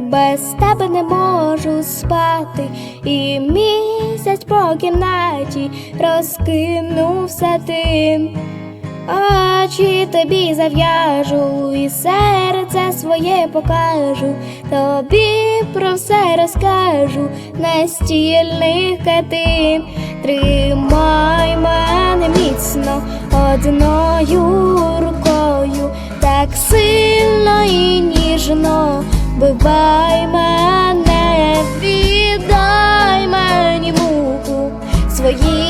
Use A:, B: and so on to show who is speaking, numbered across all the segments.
A: без тебе не можу спати, і місяць по кімнаті розкинувся тим. Очі тобі зав'яжу і серце своє покажу, тобі про все розкажу настільних катин. Тримай мене міцно одною рукою, так сильно ніжно бивай мене, віддай мені муку. Своїми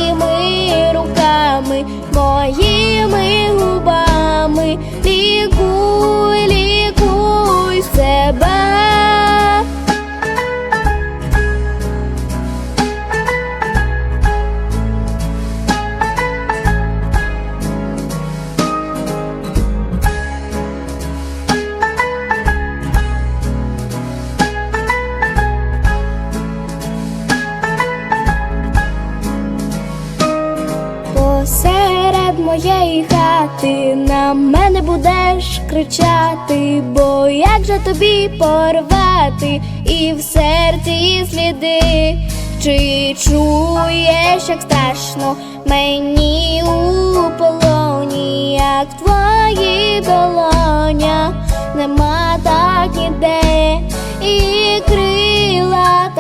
A: моєї хати. На мене будеш кричати, бо як же тобі порвати і в серці сліди, чи чуєш, як страшно мені у полоні, як твої твоїй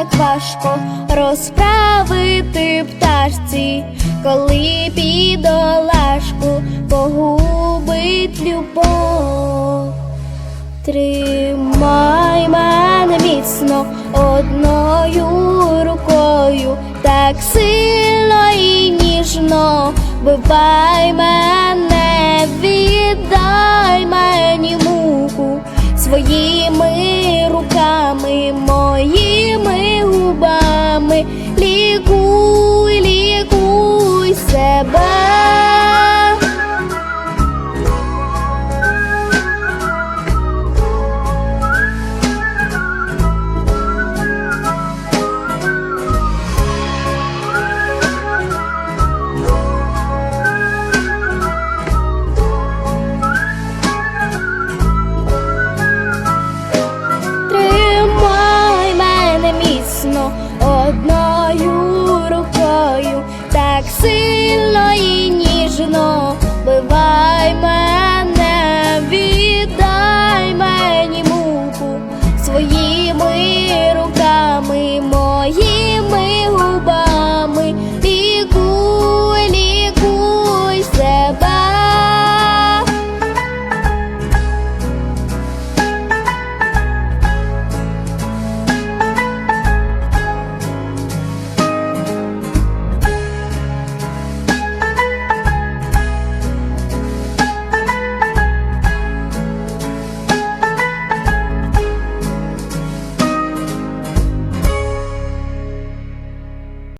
A: так важко розправити пташці, коли підолашку погубить любов. Тримай мене міцно одною рукою, так сильно і ніжно бивай мене, віддай мені муку своїми руками. bye.